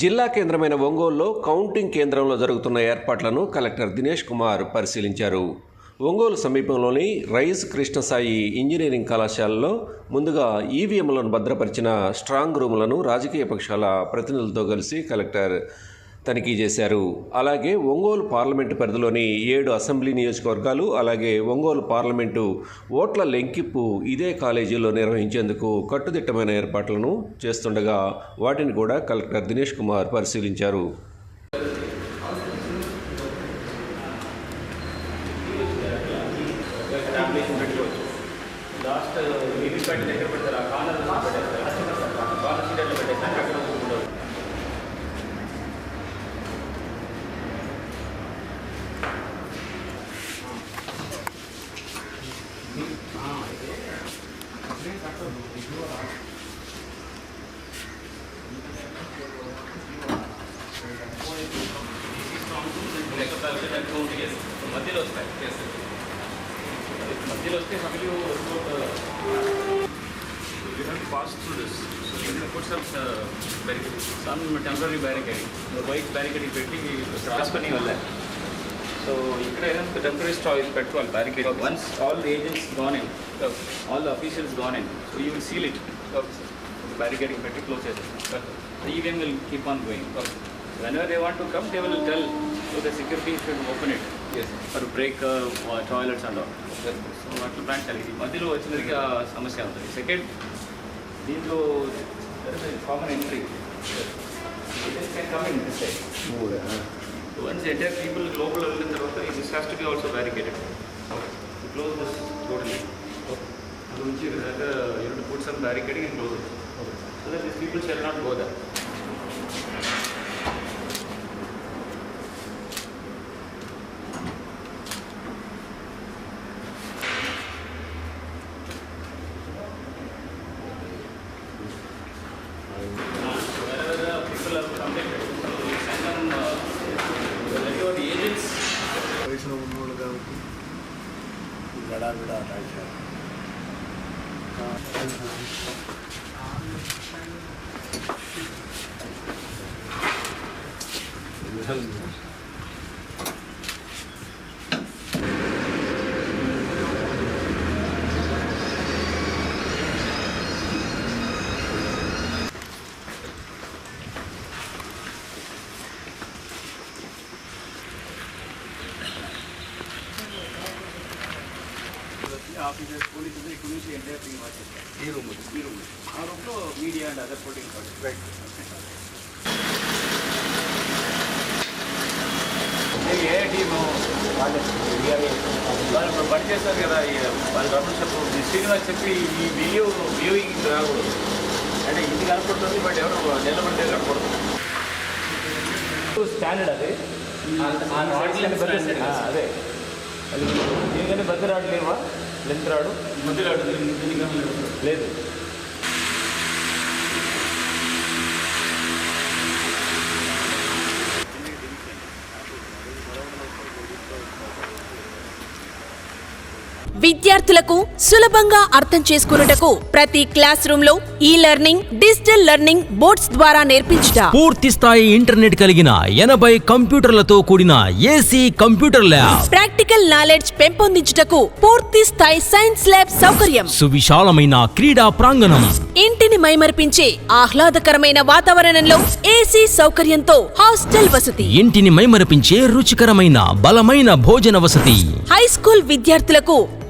జిల్లా కేంద్రమైన ఒంగోలులో కౌంటింగ్ కేంద్రంలో జరుగుతున్న ఏర్పాట్లను కలెక్టర్ దినేష్ కుమార్ పరిశీలించారు. ఒంగోలు సమీపంలోని రైస్ కృష్ణసాయి ఇంజనీరింగ్ కళాశాలలో ముందుగా ఈవీఎంలను భద్రపరిచిన స్ట్రాంగ్ రూములను రాజకీయ పక్షాల ప్రతినిధులతో కలిసి కలెక్టర్ తనిఖీ చేశారు. అలాగే ఒంగోలు పార్లమెంటు పరిధిలోని ఏడు అసెంబ్లీ నియోజకవర్గాలు అలాగే ఒంగోలు పార్లమెంటు ఓట్ల లెంకిప్పు ఇదే కాలేజీలో నిర్వహించేందుకు కట్టుదిట్టమైన ఏర్పాట్లను చేస్తుండగా వాటిని కూడా కలెక్టర్ దినేష్ కుమార్ పరిశీలించారు. లాస్ట్ మధ్యలో వస్తాయి మధ్యలో వస్తే సభ్యులు You have to pass through this. So you can put some uh, barricade, some temporary barricading. White barricading పెట్టి క్రాస్ పని వల్ల సో ఇక్కడ ఏదైనా టెంపరీ స్టా పెట్టుకోవాలి barricade once all agents gone in all officials gone in so you will seal it barricading పెట్టి close చేస్తాం EVM will keep on going whenever they want to come they will tell so the security should open it for break toilets and all so అట్లా plan కలిగి మధ్యలో వచ్చినరికి ఆ సమస్య ఉంటుంది second దీంట్లో common entry once entire people లోపల వెళ్ళిన తర్వాత this has to be also barricaded close this totally నుంచి unit put some barricading and close so that this people shall not go there 감사합니다. Officers పోలీసులు ఇక్కడ నుంచి ఎంటైర్ టీమ్ వాచ్ ఈ room ఈ room ఆ రూమ్లో media and other fourteen right A team వాళ్ళు ఇప్పుడు పని చేస్తారు కదా ఈ వాళ్ళు రమణ చెప్పు శ్రీనివాస్ చెప్పి ఈ వ్యూ వ్యూయింగ్ రాకూడదు అంటే ఇది కనపడుతుంది బట్ ఎవరు నిలబడితే కనపడదు స్టాండర్డ్ అది ఆ, అదే దీనికంటే పెద్ద రాడు లేవా లెంత్ రాడు? లేదు. విద్యార్థులకు సులభంగా అర్థం చేసుకున్నటకు ప్రతి క్లాస్ రూమ్లో ఈ లెర్నింగ్ డిజిటల్ లెర్నింగ్ బోర్డ్స్ ద్వారా నేర్పించుట. పూర్తి స్థాయి ఇంటర్నెట్ కలిగిన ఎనభై కంప్యూటర్లతో కూడిన AC computer lab. Practical knowledge పెంపొందించుటకు పూర్తి స్థాయి సైన్స్ ల్యాబ్ సౌకర్యం. సువిశాలమైన క్రీడా ప్రాంగణం. ఇంటిని మైమరిపించే ఆహ్లాదకరమైన వాతావరణంలో ఏసీ సౌకర్యంతో హాస్టల్ వసతి. ఇంటిని మైమరపించే రుచికరమైన బలమైన భోజన వసతి. హై స్కూల్ విద్యార్థులకు